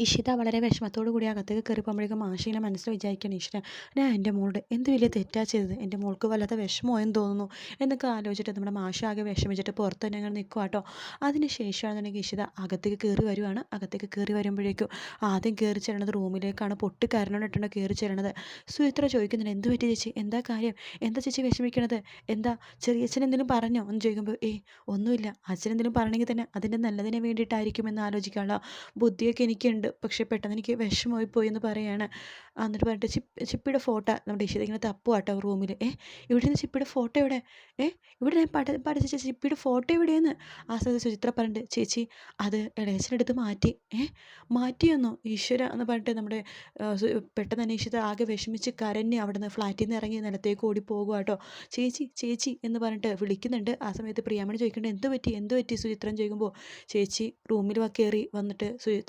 ഇഷിത വളരെ വിഷമത്തോടു കൂടി അകത്തേക്ക് കയറിപ്പോകുമ്പോഴേക്കും മാഷി ഇങ്ങനെ മനസ്സിൽ വിചാരിക്കണം ഈശ്വര ഞാൻ എന്റെ മോളുടെ എന്ത് വലിയ തെറ്റാ ചെയ്തത്? എന്റെ മോൾക്ക് വല്ലാത്ത എന്ന് തോന്നുന്നു. എന്നൊക്കെ ആലോചിച്ചിട്ട് നമ്മുടെ മാഷ ആകെ വിഷമിച്ചിട്ട് പുറത്ത് തന്നെ അങ്ങനെ നിൽക്കുക കേട്ടോ അതിന് ശേഷമാണെന്നുണ്ടെങ്കിൽ ഇഷിത അകത്തേക്ക് കയറി വരുവാണ്. അകത്തേക്ക് കയറി വരുമ്പോഴേക്കും ആദ്യം കയറി ചെല്ലണത് റൂമിലേക്കാണ്. പൊട്ടി കരഞ്ഞോണ്ടിട്ടാണ് കയറി ചെല്ലണത് സുചിത്ര ചോദിക്കുന്നുണ്ട് എന്ത് പറ്റി ചേച്ചി? എന്താ കാര്യം? എന്താ ചേച്ചി വിഷമിക്കണത്? എന്താ? ചെറിയ ചെറിയച്ഛൻ എന്തെങ്കിലും പറഞ്ഞോ? എന്ന് ചോദിക്കുമ്പോൾ ഏയ് ഒന്നുമില്ല. അച്ഛൻ എന്തെങ്കിലും പറഞ്ഞെങ്കിൽ തന്നെ അതിന്റെ നല്ലതിനെ വേണ്ടിയിട്ടായിരിക്കും എന്ന് ആലോചിക്കാനുള്ള ബുദ്ധിയൊക്കെ എനിക്കുണ്ട്. പക്ഷേ പെട്ടെന്ന് എനിക്ക് വിഷമമായി പോയി എന്ന് പറയാണ്. എന്നിട്ട് പറഞ്ഞിട്ട് ചിപ്പ് ചിപ്പിയുടെ ഫോട്ടോ നമ്മുടെ ഇഷിത ഇങ്ങനെ തപ്പുവാട്ടോ റൂമിൽ. ഏ ഇവിടെ നിന്ന് ചിപ്പിയുടെ ഫോട്ടോ എവിടെ? ഏ ഇവിടെ ഞാൻ പഠി പഠിച്ച ചിപ്പിയുടെ ഫോട്ടോ എവിടെയെന്ന്? ആ സമയത്ത് സുചിത്ര പറഞ്ഞിട്ട് ചേച്ചി അത് ഇളയച്ചനെടുത്ത് മാറ്റി. ഏ മാറ്റിയെന്നോ? ഈശ്വര എന്ന് പറഞ്ഞിട്ട് നമ്മുടെ പെട്ടെന്ന് തന്നെ ആകെ വിഷമിച്ച് കരഞ്ഞ് അവിടെ നിന്ന് ഫ്ലാറ്റിൽ നിന്ന് ഇറങ്ങി നിലത്തേക്ക് ഓടി പോകുക കേട്ടോ ചേച്ചി ചേച്ചി എന്ന് പറഞ്ഞിട്ട് വിളിക്കുന്നുണ്ട്. ആ സമയത്ത് പ്രിയാമണി ചോദിക്കേണ്ടത് എന്ത് പറ്റി? എന്ത് പറ്റി? സുചിത്രം ചോദിക്കുമ്പോൾ ചേച്ചി റൂമിൽ കയറി വന്നിട്ട് സുചി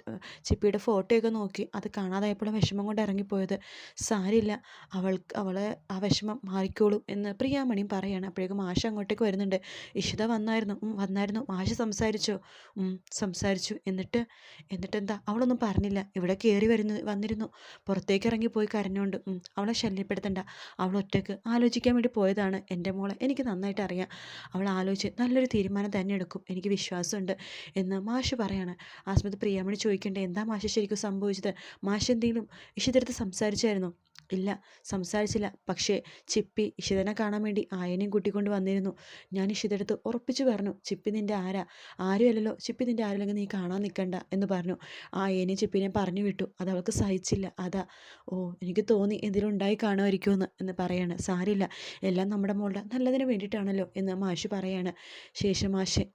ചിപ്പിയുടെ ഫോട്ടോയൊക്കെ നോക്കി. അത് കാണാതായപ്പോഴും വിഷമം കൊണ്ട് ഇറങ്ങിപ്പോയത്. സാരില്ല അവൾക്ക് അവളെ ആ വിഷമം മാറിക്കോളും എന്ന് പ്രിയാമണിയും പറയാണ്. അപ്പോഴേക്കും മാഷ അങ്ങോട്ടേക്ക് വരുന്നുണ്ട്. ഇഷിത വന്നായിരുന്നു. വന്നായിരുന്നു. മാഷ സംസാരിച്ചോ? സംസാരിച്ചു. എന്നിട്ട് എന്നിട്ട് എന്താ അവളൊന്നും പറഞ്ഞില്ല. ഇവിടെ കയറി വരുന്നു വന്നിരുന്നു. പുറത്തേക്ക് ഇറങ്ങിപ്പോയി കരഞ്ഞുകൊണ്ട്. അവളെ ശല്യപ്പെടുത്തണ്ട. അവൾ ഒറ്റയ്ക്ക് ആലോചിക്കാൻ വേണ്ടി പോയതാണ്. എന്റെ മോളെ എനിക്ക് നന്നായിട്ട് അറിയാം. അവൾ ആലോചിച്ച് നല്ലൊരു തീരുമാനം തന്നെ എടുക്കും. എനിക്ക് വിശ്വാസമുണ്ട് എന്ന് മാഷ് പറയാണ്. ആ സമയത്ത് പ്രിയാമണി ചോദിക്കേണ്ടത് എന്താ മാഷ് ശരിക്കും സംഭവിച്ചത്. മാഷ എന്തെങ്കിലും ഇഷിതരത്ത് സംസാരിച്ചായിരുന്നു? ഇല്ല സംസാരിച്ചില്ല. പക്ഷേ ചിപ്പി ഇഷിതനെ കാണാൻ വേണ്ടി ആയനെയും കൂട്ടിക്കൊണ്ട് വന്നിരുന്നു. ഞാൻ ഇഷിതടുത്ത് ഉറപ്പിച്ചു പറഞ്ഞു ചിപ്പി നിന്റെ ആരാ? ആരും അല്ലല്ലോ. ചിപ്പി നിന്റെ ആരില്ലെങ്കിൽ നീ കാണാൻ നിൽക്കണ്ട എന്ന് പറഞ്ഞു. ആയനെയും ചിപ്പിനെയും പറഞ്ഞു വിട്ടു. അത് അവൾക്ക് സഹിച്ചില്ല. അതാ. ഓ എനിക്ക് തോന്നി എന്തെങ്കിലും ഉണ്ടായി കാണുമായിരിക്കുമെന്ന് എന്ന് പറയാണ്. സാരില്ല എല്ലാം നമ്മുടെ മോളുടെ നല്ലതിന് വേണ്ടിയിട്ടാണല്ലോ എന്ന് മാഷ് പറയാണ്. ശേഷം മാഷ്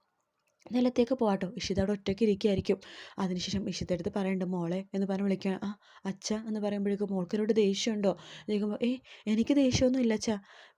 നിലത്തേക്ക് പോകാട്ടോ ഇഷിത അവിടെ ഒറ്റയ്ക്ക് ഇരിക്കുകയായിരിക്കും. അതിനുശേഷം ഇഷിത അടുത്ത് പറയുന്നുണ്ട് മോളെ എന്ന് പറഞ്ഞ് വിളിക്കുക ആ അച്ഛ എന്ന് പറയുമ്പോഴേക്കും മോൾക്കരോട് ദേഷ്യമുണ്ടോ? ചോദിക്കുമ്പോൾ ഏയ് എനിക്ക് ദേഷ്യമൊന്നും ഇല്ല അച്ഛാ.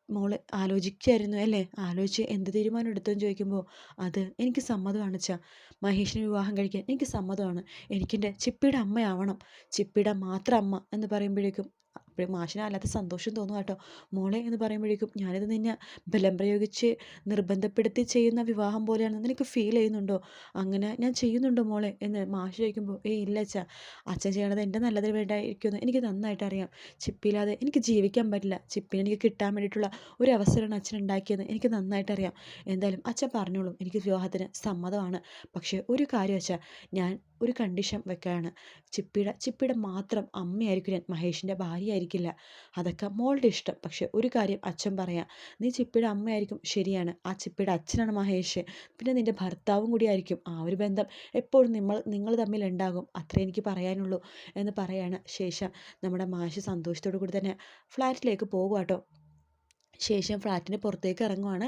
മോൾ ആലോചിക്കായിരുന്നു അല്ലേ? ആലോചിച്ച് എന്ത് തീരുമാനം എടുത്തെന്ന് ചോദിക്കുമ്പോൾ അത് എനിക്ക് സമ്മതമാണ് അച്ഛാ. മഹേഷിനെ വിവാഹം കഴിക്കാൻ എനിക്ക് സമ്മതമാണ്. എനിക്കെന്റെ ചിപ്പിയുടെ അമ്മയാവണം. ചിപ്പിയുടെ മാത്രം അമ്മ എന്ന് പറയുമ്പോഴേക്കും അപ്പോൾ മാഷിന് അല്ലാത്ത സന്തോഷം തോന്നും കേട്ടോ. മോളെ എന്ന് പറയുമ്പോഴേക്കും ഞാനിത് നിന്നെ ബലം പ്രയോഗിച്ച് നിർബന്ധപ്പെടുത്തി ചെയ്യുന്ന വിവാഹം പോലെയാണെന്ന് നിനക്ക് ഫീൽ ചെയ്യുന്നുണ്ടോ? അങ്ങനെ ഞാൻ ചെയ്യുന്നുണ്ടോ മോളെ? എന്ന് മാഷ് ചോദിക്കുമ്പോൾ ഏയ് ഇല്ല അച്ഛാ. അച്ഛൻ ചെയ്യണത് എന്റെ നല്ലതിന് വേണ്ടിയിരിക്കുമെന്ന് എനിക്ക് നന്നായിട്ട് അറിയാം. ചിപ്പിയില്ലാതെ എനിക്ക് ജീവിക്കാൻ പറ്റില്ല. ചിപ്പിനെ എനിക്ക് കിട്ടാൻ വേണ്ടിയിട്ടുള്ള ഒരു അവസരമാണ് അച്ഛൻ ഉണ്ടാക്കിയത് എനിക്ക് നന്നായിട്ട് അറിയാം. എന്തായാലും അച്ഛൻ പറഞ്ഞോളും. എനിക്ക് വിവാഹത്തിന് സമ്മതമാണ്. പക്ഷേ ഒരു കാര്യം അച്ഛാ. ഞാൻ ഒരു കണ്ടീഷൻ വെക്കുകയാണ് ചിപ്പിയുടെ ചിപ്പിയുടെ മാത്രം അമ്മയായിരിക്കും ഞാൻ മഹേഷിന്റെ ഭാര്യ ആയിരിക്കില്ല അതൊക്കെ മോളുടെ ഇഷ്ടം. പക്ഷേ ഒരു കാര്യം അച്ഛൻ പറയാം നീ ചിപ്പിയുടെ അമ്മയായിരിക്കും ശരിയാണ്. ആ ചിപ്പിയുടെ അച്ഛനാണ് മഹേഷ്. പിന്നെ നിന്റെ ഭർത്താവും കൂടി ആയിരിക്കും. ആ ഒരു ബന്ധം എപ്പോഴും നമ്മൾ നിങ്ങൾ തമ്മിൽ ഉണ്ടാകും. അത്രേ എനിക്ക് പറയാനുള്ളൂ എന്ന് പറയാണ് ശേഷം നമ്മുടെ മാഷ് സന്തോഷത്തോടു കൂടി തന്നെ ഫ്ലാറ്റിലേക്ക് പോകുക കേട്ടോ ശേഷം ഫ്ലാറ്റിന് പുറത്തേക്ക് ഇറങ്ങുവാണ്.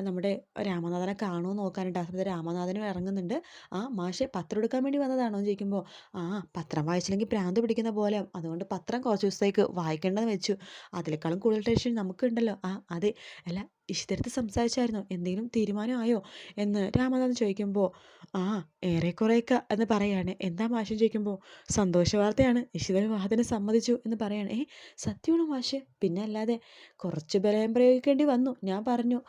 നമ്മുടെ രാമനാഥനെ കാണുമോ നോക്കാനായിട്ട് ആ സമയത്ത് രാമനാഥനും ഇറങ്ങുന്നുണ്ട്. ആ മാഷെ പത്രം എടുക്കാൻ വേണ്ടി വന്നതാണോ? എന്ന് ചോദിക്കുമ്പോൾ ആ പത്രം വായിച്ചില്ലെങ്കിൽ പ്രാന്ത് പിടിക്കുന്ന പോലെ. അതുകൊണ്ട് പത്രം കുറച്ച് ദിവസത്തേക്ക് വായിക്കേണ്ടതെന്ന് വെച്ചു. അതിനേക്കാളും കൂടുതൽ ടെൻഷൻ നമുക്കുണ്ടല്ലോ. ആ അതെ. അല്ല ഇഷ്ടടുത്ത് സംസാരിച്ചായിരുന്നോ? എന്തെങ്കിലും തീരുമാനമായോ? എന്ന് രാമനാഥൻ ചോദിക്കുമ്പോൾ ആ ഏറെക്കുറെയൊക്കെ എന്ന് പറയാണ്. എന്താ മാഷൻ ചോദിക്കുമ്പോൾ സന്തോഷ വാർത്തയാണ്. ഇഷിത വിവാഹത്തിന് സമ്മതിച്ചു എന്ന് പറയാണ്. ഏ സത്യമാണോ മാഷ്? പിന്നെ അല്ലാതെ കുറച്ച് ബലം പ്രയോഗിക്കേണ്ടി വന്നു. ഞാൻ പറഞ്ഞു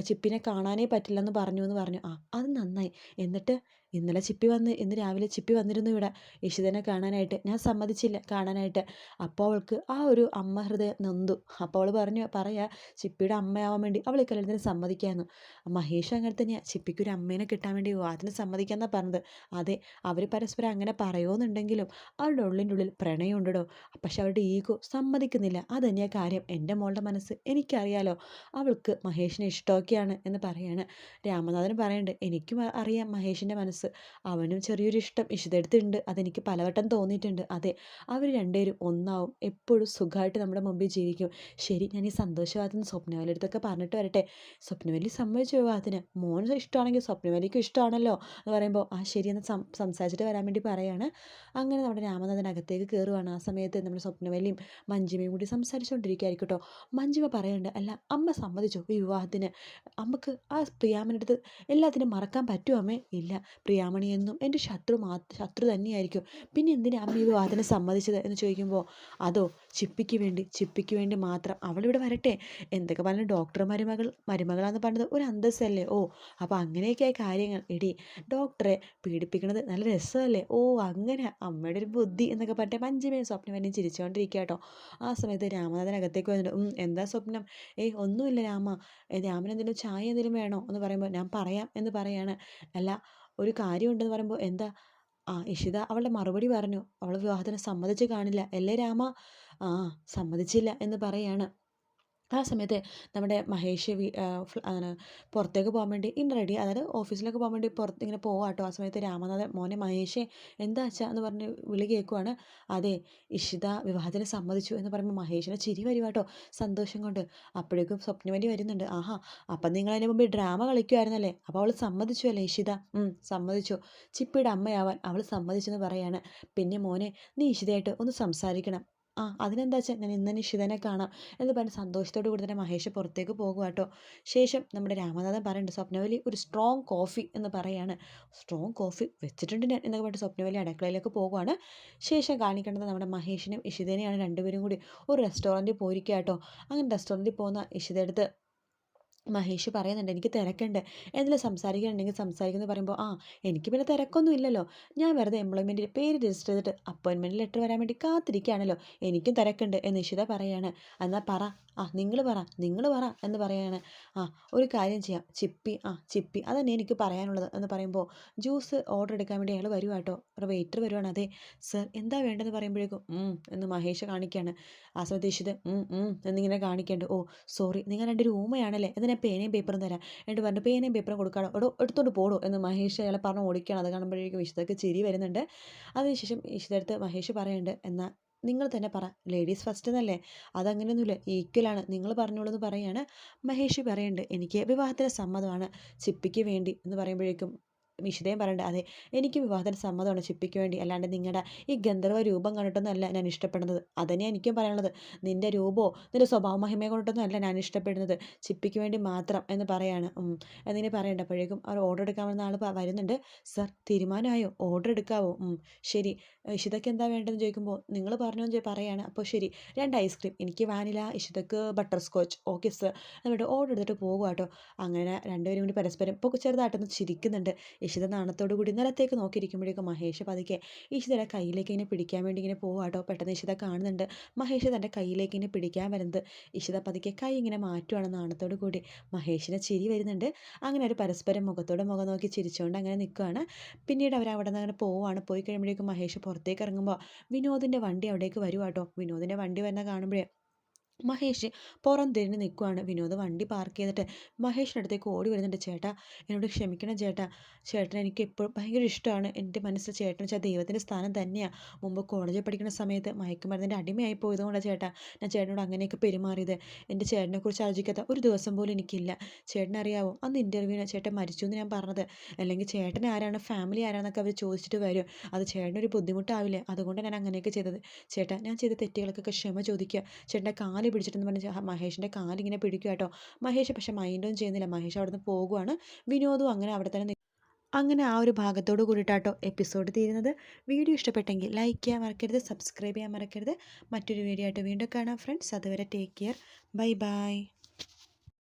ചിപ്പിനെ കാണാനേ പറ്റില്ലെന്ന് പറഞ്ഞു എന്ന് പറഞ്ഞു. ആ അത് നന്നായി. എന്നിട്ട് ഇന്നലെ ചിപ്പി വന്ന് ഇന്ന് രാവിലെ ചിപ്പി വന്നിരുന്നു ഇവിടെ. യേശുദനെ കാണാനായിട്ട്. ഞാൻ സമ്മതിച്ചില്ല കാണാനായിട്ട്. അപ്പോൾ അവൾക്ക് ആ ഒരു അമ്മ ഹൃദയം നൊന്തു. അപ്പോൾ അവൾ പറഞ്ഞു പറയാ ചിപ്പിയുടെ അമ്മയാവാൻ വേണ്ടി അവൾ ഈ കല്യാണത്തിന് സമ്മതിക്കാമെന്ന് മഹേഷ് അങ്ങനെ തന്നെയാണ് ചിപ്പിക്ക് ഒരു അമ്മേനെ കിട്ടാൻ വേണ്ടി വിവാഹത്തിന് സമ്മതിക്കാമെന്നാണ് പറഞ്ഞത്. അതെ അവർ പരസ്പരം അങ്ങനെ പറയുമെന്നുണ്ടെങ്കിലും അവരുടെ ഉള്ളിന്റെ ഉള്ളിൽ പ്രണയമുണ്ടോ പക്ഷെ അവരുടെ ഈഗോ സമ്മതിക്കുന്നില്ല. അത് തന്നെയാണ് കാര്യം. എന്റെ മോളുടെ മനസ്സ് എനിക്കറിയാലോ. അവൾക്ക് മഹേഷിനെ ഇഷ്ടമൊക്കെയാണ് എന്ന് പറയാണ്. രാമനാഥൻ പറയുന്നുണ്ട് എനിക്കും അറിയാം മഹേഷിന്റെ മനസ്സ് അവനും ചെറിയൊരു ഇഷ്ടം. ഇഷിതടുത്തുണ്ട്. അതെനിക്ക് പലവട്ടം തോന്നിയിട്ടുണ്ട്. അതെ അവർ രണ്ടുപേരും ഒന്നാവും. എപ്പോഴും സുഖമായിട്ട് നമ്മുടെ മുമ്പിൽ ജീവിക്കും. ശരി ഞാൻ ഈ സന്തോഷവാദത്തിന് സ്വപ്നവലി അടുത്തൊക്കെ പറഞ്ഞിട്ട് വരട്ടെ. സ്വപ്നവലി സമ്മതിച്ചു വിവാഹത്തിന്. മോൻ ഇഷ്ടമാണെങ്കിൽ സ്വപ്നവലിക്കും ഇഷ്ടമാണല്ലോ എന്ന് പറയുമ്പോൾ ആ ശരിയെന്ന് എന്ന് സംസാരിച്ചിട്ട് വരാൻ വേണ്ടി പറയാണ്. അങ്ങനെ നമ്മുടെ രാമനാഥനകത്തേക്ക് കയറുവാണ്. ആ സമയത്ത് നമ്മുടെ സ്വപ്നവലിയും മഞ്ജിമയും കൂടി സംസാരിച്ചുകൊണ്ടിരിക്കുകയായിരിക്കും കേട്ടോ. മഞ്ജിമ പറയുന്നുണ്ട് അല്ല അമ്മ സമ്മതിച്ചു ഈ വിവാഹത്തിന്? അമ്മയ്ക്ക് ആ പ്രിയാമനടുത്ത് എല്ലാത്തിനും മറക്കാൻ പറ്റുമോ അമ്മേ? ഇല്ല പ്രിയാമണി എന്നും എന്റെ ശത്രു മാ ശത്രു തന്നെയായിരിക്കും. പിന്നെ എന്തിനാ അമ്മ ഈ വിവാഹത്തിന് സമ്മതിച്ചത് എന്ന് ചോദിക്കുമ്പോൾ അതോ ചിപ്പിക്ക് വേണ്ടി ചിപ്പിക്ക് വേണ്ടി മാത്രം അവളിവിടെ വരട്ടെ? എന്തൊക്കെ പറഞ്ഞ ഡോക്ടർ മരുമകൾ മരുമകളാന്ന് പറഞ്ഞത് ഒരു അന്തസ്സല്ലേ? ഓ അപ്പോൾ അങ്ങനെയൊക്കെയായ കാര്യങ്ങൾ. എടി ഡോക്ടറെ പീഡിപ്പിക്കണത് നല്ല രസമല്ലേ? ഓ അങ്ങനെ അമ്മയുടെ ഒരു ബുദ്ധി എന്നൊക്കെ പറഞ്ഞിട്ട് പഞ്ചമയും സ്വപ്നം ചിരിച്ചുകൊണ്ടിരിക്കുക കേട്ടോ ആ സമയത്ത് രാമനാഥൻ അകത്തേക്ക് വന്നിട്ട് "ഉം, എന്താ സ്വപ്നം? ഏയ് ഒന്നുമില്ല രാമ. രാമൻ എന്തെങ്കിലും ചായ എന്തെങ്കിലും വേണോ? എന്ന് പറയുമ്പോൾ ഞാൻ പറയാം എന്ന് പറയാണ്. അല്ല ഒരു കാര്യമുണ്ടെന്ന് പറയുമ്പോൾ എന്താ? ആ ഇഷിത അവളുടെ മറുപടി പറഞ്ഞു. അവൾ വിവാഹത്തിന് സമ്മതിച്ച് കാണില്ല. അല്ലേ രാമ? ആ സമ്മതിച്ചില്ല എന്ന് പറയാണ്. ആ സമയത്ത് നമ്മുടെ മഹേഷ് വി ആ, അങ്ങനെ പുറത്തേക്ക് പോകാൻ വേണ്ടി ഇൻ റെഡി. അതായത് ഓഫീസിലേക്ക് പോകാൻ വേണ്ടി പുറത്ത് ഇങ്ങനെ പോവാം കേട്ടോ ആ സമയത്ത് രാമനാഥൻ മോനെ മഹേഷേ എന്താ അച്ഛാ? എന്ന് പറഞ്ഞ് വിളി കേൾക്കുവാണ്. അതെ ഇഷിത വിവാഹത്തിന് സമ്മതിച്ചു എന്ന് പറയുമ്പോൾ മഹേഷിനെ ചിരി വരുവാട്ടോ സന്തോഷം കൊണ്ട്. അപ്പോഴേക്കും സ്വപ്നവലി വരുന്നുണ്ട്. ആഹാ അപ്പം നിങ്ങൾ അതിന് മുമ്പ് ഡ്രാമ കളിക്കുമായിരുന്നല്ലേ അപ്പോൾ അവൾ സമ്മതിച്ചു അല്ലേ ഇഷിത സമ്മതിച്ചു. ചിപ്പിയുടെ അമ്മയാവാൻ അവൾ സമ്മതിച്ചെന്ന് പറയാണ്. പിന്നെ മോനെ നീ ഇഷിതയായിട്ട് ഒന്ന് സംസാരിക്കണം. ആ അതിനെന്താ വെച്ചാൽ ഞാൻ ഇന്ന് നിഷിതനെ കാണാം എന്ന് പറഞ്ഞ് സന്തോഷത്തോടു കൂടി തന്നെ മഹേഷ് പുറത്തേക്ക് പോകുക കേട്ടോ ശേഷം നമ്മുടെ രാമനാഥൻ പറയുന്നുണ്ട് സ്വപ്നവലി ഒരു സ്ട്രോങ് കോഫി എന്ന് പറയാണ്. സ്ട്രോങ് കോഫി വെച്ചിട്ടുണ്ട് ഞാൻ എന്നൊക്കെ പറഞ്ഞിട്ട് സ്വപ്നവലി അടുക്കളയിലേക്ക് പോകുവാണ്. ശേഷം കാണിക്കേണ്ടത് നമ്മുടെ മഹേഷിനും ഇഷിതനെയാണ് രണ്ടുപേരും കൂടി. ഒരു റെസ്റ്റോറന്റിൽ പോയിരിക്കുക കേട്ടോ അങ്ങനെ റെസ്റ്റോറന്റിൽ പോകുന്ന ഇഷിതയെടുത്ത് മഹേഷ് പറയുന്നുണ്ട് എനിക്ക് തിരക്കുണ്ട്. എന്തെങ്കിലും സംസാരിക്കാനുണ്ടെങ്കിൽ സംസാരിക്കുന്നത് പറയുമ്പോൾ ആ എനിക്ക് പിന്നെ തിരക്കൊന്നും ഇല്ലല്ലോ. ഞാൻ വെറുതെ എംപ്ലോയ്മെന്റിൽ പേര് രജിസ്റ്റർ ചെയ്തിട്ട് അപ്പോയിൻമെന്റ് ലെറ്റർ വരാൻ വേണ്ടി കാത്തിരിക്കുകയാണല്ലോ. എനിക്കും തിരക്കുണ്ട് എന്ന് ഇഷിത പറയാണ്. എന്നാൽ പറ. ആ നിങ്ങൾ പറ നിങ്ങൾ പറ എന്ന് പറയാണ്. ആ ഒരു കാര്യം ചെയ്യാം. ചിപ്പി ആ ചിപ്പി അതന്നെ എനിക്ക് പറയാനുള്ളത് എന്ന് പറയുമ്പോൾ ജ്യൂസ് ഓർഡർ എടുക്കാൻ വേണ്ടി അയാൾ വരുവാ കേട്ടോ ഒരു വെയിറ്റർ വരുവാണ്. അതെ സർ എന്താ വേണ്ടതെന്ന് പറയുമ്പോഴേക്കും എന്ന് മഹേഷ് കാണിക്കുകയാണ് ആ സമയത്ത് എന്നിങ്ങനെ കാണിക്കേണ്ട. ഓ സോറി നിങ്ങൾ രണ്ട് ഊമയാണല്ലേ? എന്നാൽ പേനയും പേപ്പറും തരാം. എന്നിട്ട് പറഞ്ഞു പേനയും പേപ്പറും കൊടുക്കാടോ? എടോ എടുത്തോണ്ട് പോടോ. എന്ന് മഹേഷ് അയാളെ പറഞ്ഞ് ഓടിക്കുകയാണ് അത് കാണുമ്പോഴേക്കും വിശുദ്ധക്ക് ചിരി വരുന്നുണ്ട്. അതിനുശേഷം ഇഷിതടുത്ത് മഹേഷ് പറയുന്നുണ്ട് എന്നാൽ നിങ്ങൾ തന്നെ പറ. ലേഡീസ് ഫസ്റ്റ് എന്നല്ലേ? അതങ്ങനെയൊന്നുമില്ല ഈക്വലാണ് നിങ്ങൾ പറഞ്ഞോളൂ എന്ന് പറയാണ്. മഹേഷ് പറയുന്നുണ്ട് എനിക്ക് വിവാഹത്തിന് സമ്മതമാണ്. ചിപ്പിക്ക് വേണ്ടി എന്ന് പറയുമ്പോഴേക്കും ഇഷിതയും പറയണ്ട അതെ എനിക്ക് വിവാഹത്തിന് സമ്മതമാണ് ചിപ്പിക്ക് വേണ്ടി. അല്ലാണ്ട് നിങ്ങളുടെ ഈ ഗന്ധർവ രൂപം കണ്ടിട്ടൊന്നുമല്ല ഞാൻ ഇഷ്ടപ്പെടുന്നത്. അതന്നെ എനിക്കും പറയാനുള്ളത്. നിന്റെ രൂപമോ നിന്റെ സ്വഭാവ മഹിമയെ കൊണ്ടിട്ടൊന്നും അല്ല ഞാൻ ഇഷ്ടപ്പെടുന്നത്. ചിപ്പിക്ക് വേണ്ടി മാത്രം എന്ന് പറയാണ്. എന്നിനെ എന്നിങ്ങനെ പറയണ്ട. അപ്പോഴേക്കും അവർ ഓർഡർ എടുക്കാൻ വന്ന ആൾ വരുന്നുണ്ട്. സർ തീരുമാനമായോ? ഓർഡർ എടുക്കാവോ? ശരി. ഇഷിതയ്ക്ക് എന്താ വേണ്ടതെന്ന് ചോദിക്കുമ്പോൾ നിങ്ങൾ പറഞ്ഞു പറയാണ്. അപ്പോൾ ശരി. രണ്ട് ഐസ്ക്രീം എനിക്ക് വാനില ഇഷിതക്ക് ബട്ടർ സ്കോച്ച് ഓക്കെ സർ എന്നിട്ട് ഓർഡർ എടുത്തിട്ട് പോകുക കേട്ടോ അങ്ങനെ രണ്ടുപേരും കൂടി പരസ്പരം ഇപ്പോൾ ചെറുതായിട്ടൊന്ന് ചിരിക്കുന്നുണ്ട്. ഇഷിത നാണത്തോടു കൂടി നിലത്തേക്ക് നോക്കിയിരിക്കുമ്പോഴേക്കും മഹേഷ് പതുക്കെ ഇഷിതയുടെ കയ്യിലേക്ക് ഇങ്ങനെ പിടിക്കാൻ വേണ്ടി ഇങ്ങനെ പോവാട്ടോ പെട്ടെന്ന് ഇഷിത കാണുന്നുണ്ട്. മഹേഷ് തന്റെ കയ്യിലേക്ക് ഇങ്ങനെ പിടിക്കാൻ വരുന്നത്. ഇഷിത പതുക്കെ കൈ ഇങ്ങനെ മാറ്റുവാണ് നാണത്തോടു കൂടി. മഹേഷിനെ ചിരി വരുന്നുണ്ട്. അങ്ങനെ ഒരു പരസ്പരം മുഖത്തോടെ മുഖം നോക്കി ചിരിച്ചുകൊണ്ട് അങ്ങനെ നിൽക്കുകയാണ് പിന്നീട് അവർ അവിടെ നിന്ന് അങ്ങനെ പോവുകയാണ് പോയി കഴിയുമ്പോഴേക്കും മഹേഷ് പുറത്തേക്ക് ഇറങ്ങുമ്പോൾ വിനോദിന്റെ വണ്ടി അവിടേക്ക് വരുവാട്ടോ വിനോദിന്റെ വണ്ടി വരുന്ന കാണുമ്പോഴേ മഹേഷ് പുറം തിരിഞ്ഞ് നിൽക്കുവാണ്. വിനോദ് വണ്ടി പാർക്ക് ചെയ്തിട്ട് മഹേഷിന്റെ അടുത്തേക്ക് ഓടി വരുന്നുണ്ട്. ചേട്ടാ എന്നോട് ക്ഷമിക്കണം ചേട്ടാ. ചേട്ടൻ എനിക്ക് എപ്പോഴും ഭയങ്കര ഇഷ്ടമാണ്. എന്റെ മനസ്സിൽ ചേട്ടൻ വെച്ചാൽ ദൈവത്തിന്റെ സ്ഥാനം തന്നെയാണ് മുമ്പ് കോളേജിൽ പഠിക്കുന്ന സമയത്ത് മയക്കുമരുന്നിന്റെ അടിമയായി പോയതുകൊണ്ടാണ് ചേട്ടാ ഞാൻ ചേട്ടനോട് അങ്ങനെയൊക്കെ പെരുമാറിയത്. എന്റെ ചേട്ടനെക്കുറിച്ച് ആലോചിക്കാത്ത ഒരു ദിവസം പോലും എനിക്കില്ല. ചേട്ടനറിയാവോ അന്ന് ഇന്റർവ്യൂവിന് ചേട്ടൻ മരിച്ചു എന്ന് ഞാൻ പറഞ്ഞത്. അല്ലെങ്കിൽ ചേട്ടൻ ആരാണ് ഫാമിലി ആരാണെന്നൊക്കെ അവർ ചോദിച്ചിട്ട് വരും. അത് ചേട്ടനൊരു ബുദ്ധിമുട്ടാവില്ലേ? അതുകൊണ്ട് ഞാൻ അങ്ങനെയൊക്കെ ചെയ്തത്. ചേട്ടാ ഞാൻ ചെയ്ത തെറ്റുകൾക്കൊക്കെ ക്ഷമ ചോദിക്കുക. ചേട്ടന്റെ കാൽ പിടിച്ചിട്ടെന്ന് പറഞ്ഞ് മഹേഷിന്റെ കാലിങ്ങനെ പിടിക്കുക കേട്ടോ. മഹേഷ് പക്ഷെ മൈൻഡൊന്നും ചെയ്യുന്നില്ല. മഹേഷ് അവിടെ നിന്ന് പോകുവാണ്. വിനോദും അങ്ങനെ അവിടെ തന്നെ അങ്ങനെ ആ ഒരു ഭാഗത്തോട് കൂടിയിട്ടാട്ടോ എപ്പിസോഡ് തീരുന്നത്. വീഡിയോ ഇഷ്ടപ്പെട്ടെങ്കിൽ ലൈക്ക് ചെയ്യാൻ മറക്കരുത് സബ്സ്ക്രൈബ് ചെയ്യാൻ മറക്കരുത്. മറ്റൊരു വീഡിയോ ആയിട്ട് വീണ്ടും കാണാം ഫ്രണ്ട്സ് അതുവരെ ടേക്ക് കെയർ ബൈ ബൈ